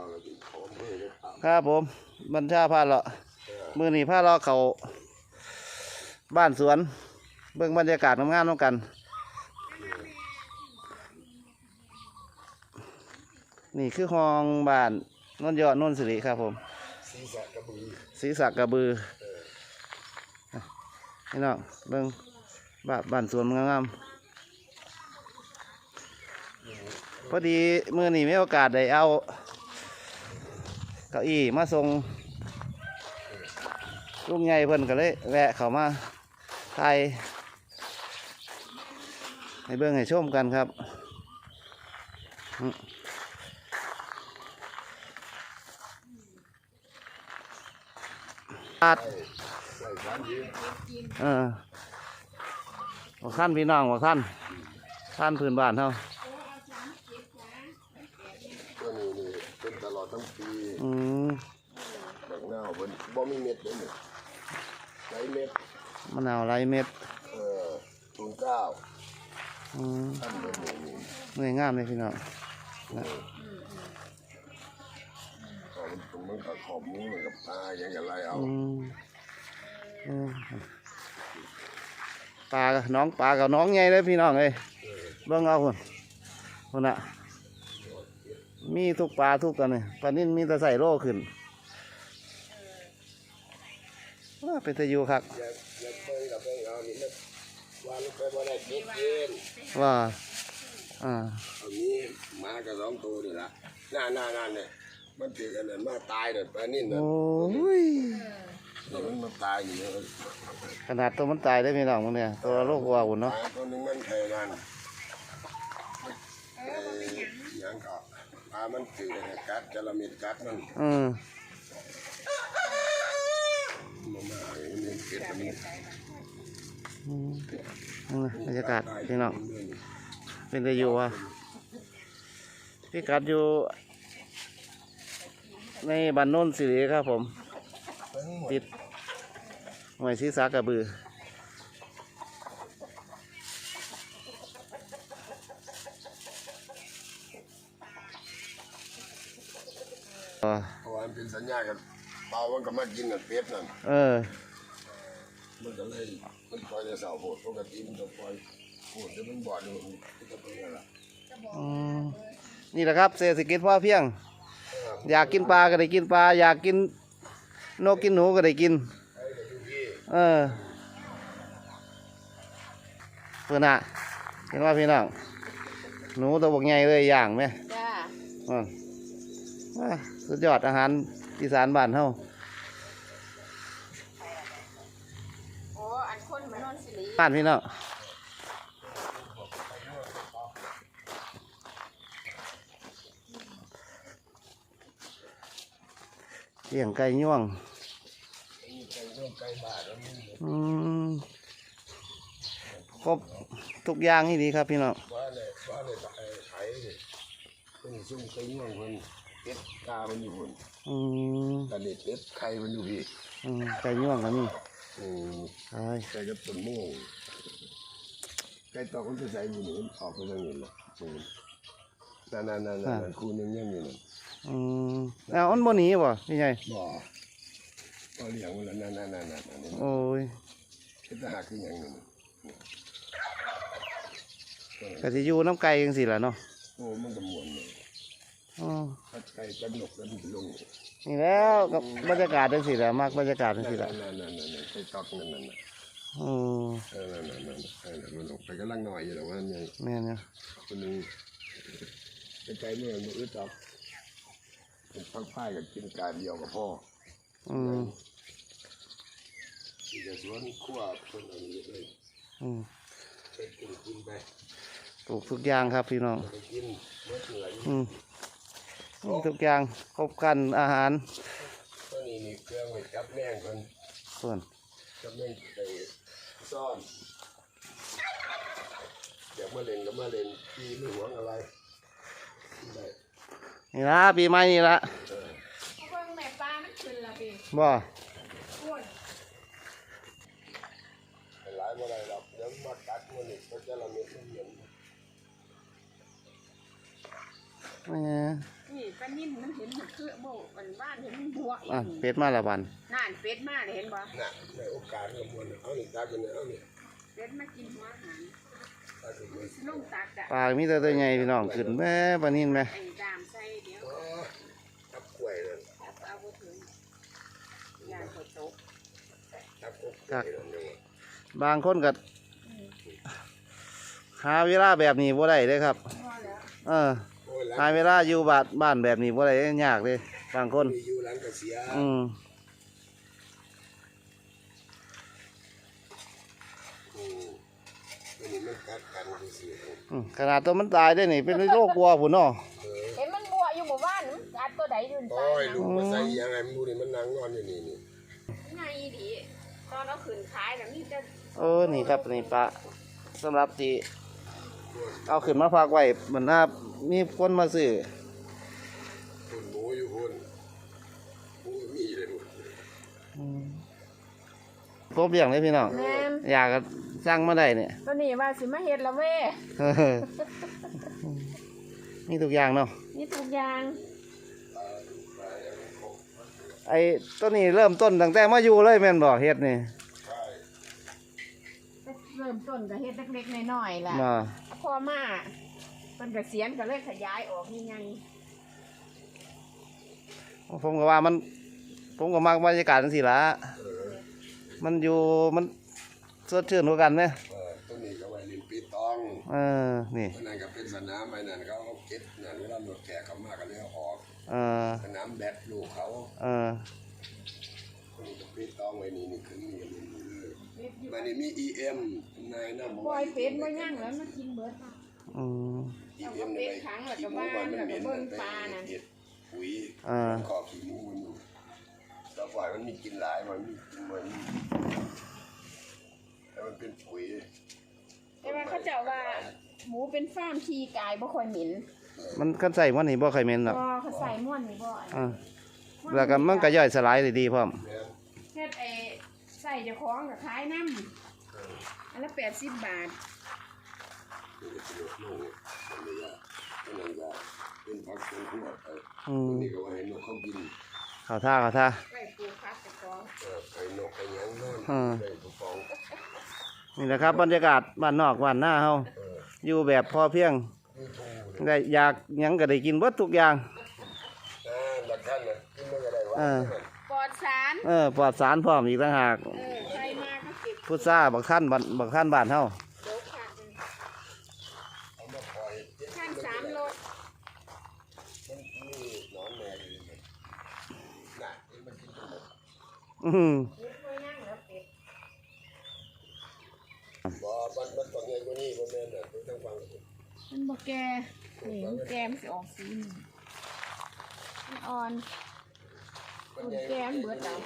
ครับครับผม บัญชาพาเลาะมือนี่พาเลาะเขาบ้านสวน เบิ่งบรรยากาศงามๆน้ำกัน นี่คือห้องบ้านนนยอดนนสิริครับผมศีรษะกระบือศรีสักกระบือนี่น้องเบิ่งบ้านบ้านสวนงามๆพอดีมือนี่มีโอกาสได้เอา เก้าอี้มาส่งลุงใหญ่เพิ่นก็เลยแวะเขามาถ่ายให้เบิ่งให้ชมกันครับอืมอาดเออบอกท่านพี่น้องบอกท่านท่านพื้นบ้านเท่า ตัวนี้นี่เป็นตลอด ทั้งปีอืมดอกหน้าบนบ่มีเม็ดเลยนี่ไรเม็ดมะนาวไรเม็ดเออศูนย์เก้าอืมท่านเป็นอย่างนี้หน่วยงามเลยพี่น้องเอามันตรงมันกับขอบมือกับตาอย่างกับไรเอาอืมอืมปลากับน้องปลากับน้องใหญ่เลยพี่น้องเลยเบิ่งเอาคนคนน่ะ มีทุกปลาทุกตัวนี่ปลานิ่นมีแต่ใส่โล่ขึ้นว้าเป็นตะยูครับอย่าอย่าเพิ่งกับเพิ่งเอานี่มันวางลงไปบ่ได้เม็ดเย็นว่าอ่าเอานี้มากับสองตัวนี่ละหน้าหน้าหน้าเนี่ยมันถือกันนั่นมาตายเด็ดปลานิ่นนั่นโอ้ยนี่มันมาตายอยู่เนี่ยขนาดตัวมันตายได้พี่น้องมันเนี่ยตัวโรควัวอุ่นปเนาะลาตัวหนึงมันเคยมันเอ่อหยังก็ ปลามันถือกันกัดจระเม็ดกัดมันอืมมามาอย่างนี้เก็บมันนี่อืมนั่นน่ะบรรยากาศพี่น้องเป็นได้อยู่วะพี่กัดอยู่ ในบ้านโน้นสิริครับผม ติดหน่วยศีรษะกระบือ สัญญากันเปล่ามันก็มากินนั่นเป็ดนั่นเออ มันก็เลยมันปล่อยแต่เสาโหดปกติมันจะปล่อยโหดจะมันบ่อดูมันจะเป็นอะไรล่ะอืมนี่แหละครับเศรษฐกิจพอเพียง อยากกินปลาก็ได้กินปลาอยากกินนกกินหนูก็ได้กินไอ้ก็อยู่พี่เออเพื่อนอะเห็นว่าพี่น้องหนูตัวบกใหญ่เลยย่างไหมจ้า อ่าอ่าสุดยอดอาหาร อีสานบ้านเฮาโอ้อันคนมันนอนสิริบ้านพี่น้องเลี้ยงไก่ย่วงไก่บาทแล้วนี่อืมครบทุกอย่างนี่ดีครับพี่น้องว่าเลยว่าเลยไอ้ไข่เลยเป็นซุ่มไก่ย่างคนเป็ดกามันอยู่คน อืมกระเด็ดเป็ดไข่มันอยู่พี่อืมไก่ย่วงก็มีอืมใช่ไก่กับต้นม่วงไก่ตอกมันจะใส่อยู่นี่มันออกไปทางนี้แหละอืมนั่นนั่นนั่นนั่นคู่หนึงยังอยู่นั่นอืมเอาอันบนนี้บ่พี่ใหญ่บ่ก็เลี้ยงมันแล้วนั่นนั่นนั่นนั่นอันนี้โอ้ยเป็นทหารคืออย่างหนึงก็สิอยู่น้ำไก่ยังสิล่ะเนาะโอ้มันก็ม่วนเลย อ๋อถ้าไก่กันหนกกันลงนี่แล้วกับบรรยากาศจังสิล่ะมักบรรยากาศจังนั่นสินั่ล่ะนนั่นนั่นนั่นไก่ตอกนั่นนั่นนั่นอืมเออนั่นนั่นนั่นเออมันลงไปกำลังหน่อยอยู่แต่ว่ายังแม่นเนี่ยคนหนึงเป็นไก่เมื่อมันอึดจับเป็นพักพ่ายกับกินการเดียวกับพ่ออืมที่จะสวนขั้วคนอันนี้เลยอืมไปกินกินไปปลูกทุกอย่างครับพี่น้องไปกินเมื่อเหนื่อยอืม มีทุกอย่างครบครันอาหารตัวนี้นี่เครื่องไว้จับแม่งคนส่วนจับแม่งไปซ่อนอยากมาเล่นก็มาเล่นพี่ไม่หวงอะไรได้นี่ละปีใหม่นี่ละเออเบิ่งแม่ปลามันขึ้นละพี่บ่อ้วนเป็นหลายบ่ได้หรอกเดี๋ยวมากัดมันอีกก็จะละเม็ดมันเหมือนแหม่นี่ ปลานิ่มมันเห็นมันคือโบอันบ้านเห็นมันบัวอีกอะเป็ดมาละบันน่านเป็ดมาเลยเห็นบ่น่ะในโอกาสก็มวนเอานี่ตากันเนี่ยเอานี่เป็ดมากินหัวอาหารตากันเนี่ยลงตักอะปลามีแต่ตัวใหญ่พี่น้องขึ้นแม่ปลานินแม่ไอ้ดามใส่เดี๋ยวอ๋อตับกล้วยนั่นเอาเอาบ่ถึงยานฝนตกตับกล้วยนั่นเนี่ยบางคนก็หาเวลาแบบนี้บ่ได้เลยครับ พอแล้ว เออโอ้ย หลังหาเวลาอยู่บ้านบ้านแบบนี้บ่ได้ยากเลยบางคนมีอยู่หลังกระเสียอืมอืมอันนี้มันกัดกันดูสิอืมขนาดตัวมันตายได้นี่เป็นโรควัวพุ่นเนาะ เออเห็นมันบัวอยู่หมู่บ้านมันกัดตัวใดอยู่โอ้ยลูกมาใส่ยังไงมันดูนี่มันนั่งนอนอยู่นี่นี่ไงดีตอนเราขืนขายแล้วมีแต่เออ นี่ครับ นี่ปลาสำหรับที่ เอาขึ้นมาพักไว้เหมือนน่ามีคนมาซื้อคนหมูอยู่คนหมูมีเลยหมดครบอย่างเลยพี่น้องแม่นอยากก็สั่งมาได้เนี่ยตัวนี้ว่าสิมาเฮ็ดละเว้เออมีทุกอย่างเนาะนี่ทุกอย่างไอ้ต้นนี้เริ่มต้นตั้งแต่มาอยู่เลยแม่นบ่เฮ็ดนี่เริ่มต้นก็เฮ็ดเล็กๆน้อยๆล่ะมาพอมาเป็นเกษียณก็เลยขยายออกยังไงผมก็ว่ามัน ผมก็มักบรรยากาศจังซี่ล่ะมันอยู่มันสดชื่นกว่ากันไหมเออตัวนี้ก็ไว้เลินปีตองเออนี่เพราะนั่นก็เป็นสนามไอ้นั่นเขาเอาเก็บนั่นเวลารถแขกเขามากันเลยเอาออกเออสนามแบดลูกเขาเออตัวนี้ก็ปีตองไว้นี่นี่คือนี่นี่เลย มันนี่มี EM นายน้ำปล่อยเป็ดมาย่างแล้วมากินเบิดค่ะ อืม เอาก็เป็ดขังแล้วก็บ้านแล้วก็เบิ่งปลาน่ะเห็ดปุ๋ยอ่า ขอบขี้หมูมันอยู่แต่ฝ่ายมันมีกินหลายมันมีมันมีแต่มันเป็นปุ๋ยแต่ว่าเขาเจ้าว่า หมูเป็นฟาร์มขี้กายบ่ค่อยเหม็นมันคันใส่มันนี่บ่ค่อยเหม็นหรอกบ่เขาใส่ม่วนนี่บ่อ่าแล้วก็มันก็ย่อยสลายได้ดีพร้อมแม่นเฮ็ดไอ้ใส่เจ้าของก็ขายน้ำอันละ80บาทนี่ก็เป็นโรคโรคมันไม่ยากมันนั่นยากเป็นผักเป็นพวกเอออืมนี่ก็ว่าให้นกเขากินเข้าท่าเข้าท่าไว้ปลูกผักเจ้าของเออไข่นกไข่หยังนอนอืมได้ผู้ฟองนี่แหละครับบรรยากาศบ้านนอกบ้านหน้าเฮาเอออยู่แบบพอเพียงมีทูเนี่ยได้อยากหยังก็ได้กินเบิดทุกอย่างอ่าหลักท่านน่ะกินมันก็ได้วะเออปลอดสารเออปลอดสารพร้อมอีกต่างหากเออใครมาก็เก็บพุทราบักท่านบักบักท่านบ้านเฮาโดกขาดเอามาปล่อยเจ็ดท่านสามรถมันมีหนอนแมวอยู่นี่น่ะนี่มันกินจนหมดอืมยึดไว้ย่างแล้วเป็ดบ่มันมันต้องใหญ่กว่านี้บ่แม่นน่ะดูทางฝั่งสิมันบ่แก่นี่มันแก่มันสิออกสีนี่มันอ่อน มันมันใหญ่แก่มันเบิดแล้ว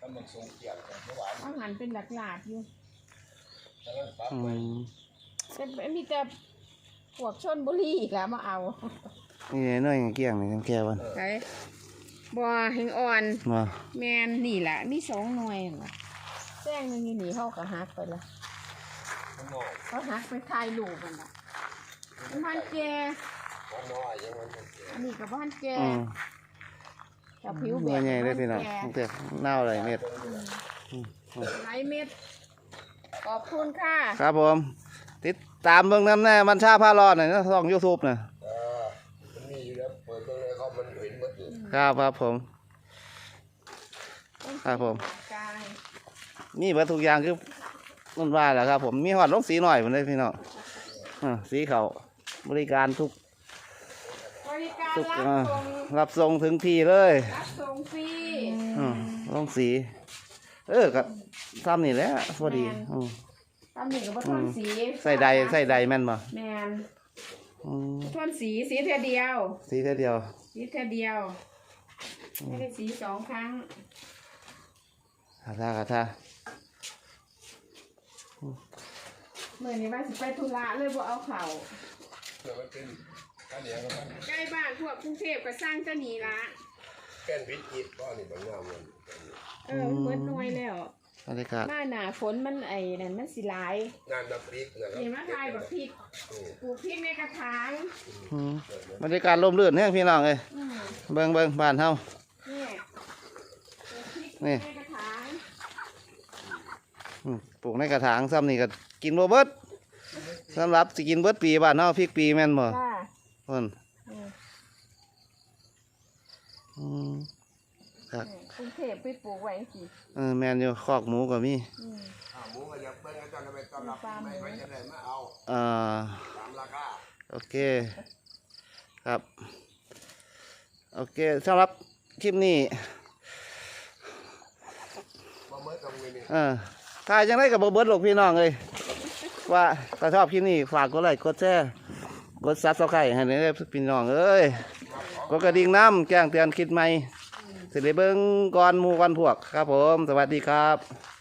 ถ้ามันสูงเกี่ยงกันเมื่อวานเอาหันเป็นหลักๆอยู่ถ้ามันปรับอืไปมแต่มีแต่พวกชนบุรีแหล้วมาเอานี่น้อยเกี้ยงนี่จังแก่วันไอ้บ่แหงอ่อนมาแมนนี่แหละมีสองหน่วยน่ะแจ้งหนึงอยู่นี่เขาก็หักไปละมันน้อยเขาหักไปทายลูกมันละมันบ้านแกมันน้อยยังมันบ่แก่อันนี้กับบ้านแก อืมแต่ผิวแบเมื่อบใหญ่เลยพี่น้องบ้าตั้งแกแต่เน่าอะไรเม็ดหลายเม็ดขอบคุณค่ะครับผม ติดตามเบิ่งน้ำแน่มันชาผ้ารอดหน่อยนะช่อง YouTube น่ะเออมันมีอยู่แล้วเปิดตรงไหนเขามันเห็นหมดอยู่ครับครับผม ครับผม กายมีเบิดทุกอย่างคือมันว่าแหละครับ ผมมีหอดลงสีหน่อยผมเลยพี่น้องอ่าสีเขาบริการทุกบ ริการทุกรับอ่าส่งรับส่งถึงที่เลยรับส่งฟรีอืมลงสี เออกับซ้ำนี่แหละพอดีอืมตำหนิกับทอนสีใส่ใดใส่ใดแม่นบ่แมนอืมทอนสีสีเท่าเดียว สีแค่เดียว สีเท่าเดียวไม่ได้สีสองครั้งคาถาคาถาเมื่อนี้ว่าสิไปธุระเลยบ่เอาเข่าเดี๋ยวมันเป็น ข้าวเหนียวกับมันใกล้บ้านพวกกรุงเทพก็สร้างเจะหนีละแป้นพิษจิตก็นี่บางงามมันเออมันเบิดหน่วยแล้วบรรยากาศหน้าหนาฝนมันไอ้นั่นมันสิหลายงานดับพริกนะครับนี่มาทายแบบพริกปลูกพริกในกระถางอืมบรรยากาศลมรื่นแห้งพี่น้องเอ้ยอืมเบิ่งเบิ่งบ้านเฮานี่ปลูกพริกนี่ ในกระถางอืมปลูกในกระถางซ้ำนี่ก็กินบ่เบิดสำหรับสิกินเบิดปีบ้านเฮาพริกปีแม่นบ่ จ้าเพิ่นอืมอืมครับนี่กรุงเทพไปปลูกไว้สิเออแม่นอยู่คอกหมูก็มีอืมอ่าหมูก็จะเปิ้ลก็จะไปต้อนรับฟาร์มหมูไม่ไม่จะได้มาเอาอ่าตามราคาโอเค ครับ โอเคสำหรับคลิปนี้บ่เมื่อตรงนี้นี่เออถ่ายจังไดกับบ่เบิดหรอกพี่น้องเอ้ยว่าถ้าชอบคลิปนี้ฝากกดไลค์กดแชร์ กดซับสไครต์ให้เด้พี่น้องเอ้ยกดกระดิ่งน้ำแจ้งเตือนคิดใหม่สิได้เบิ่งก่อนหมู่ก่อนพวกครับผม สวัสดีครับ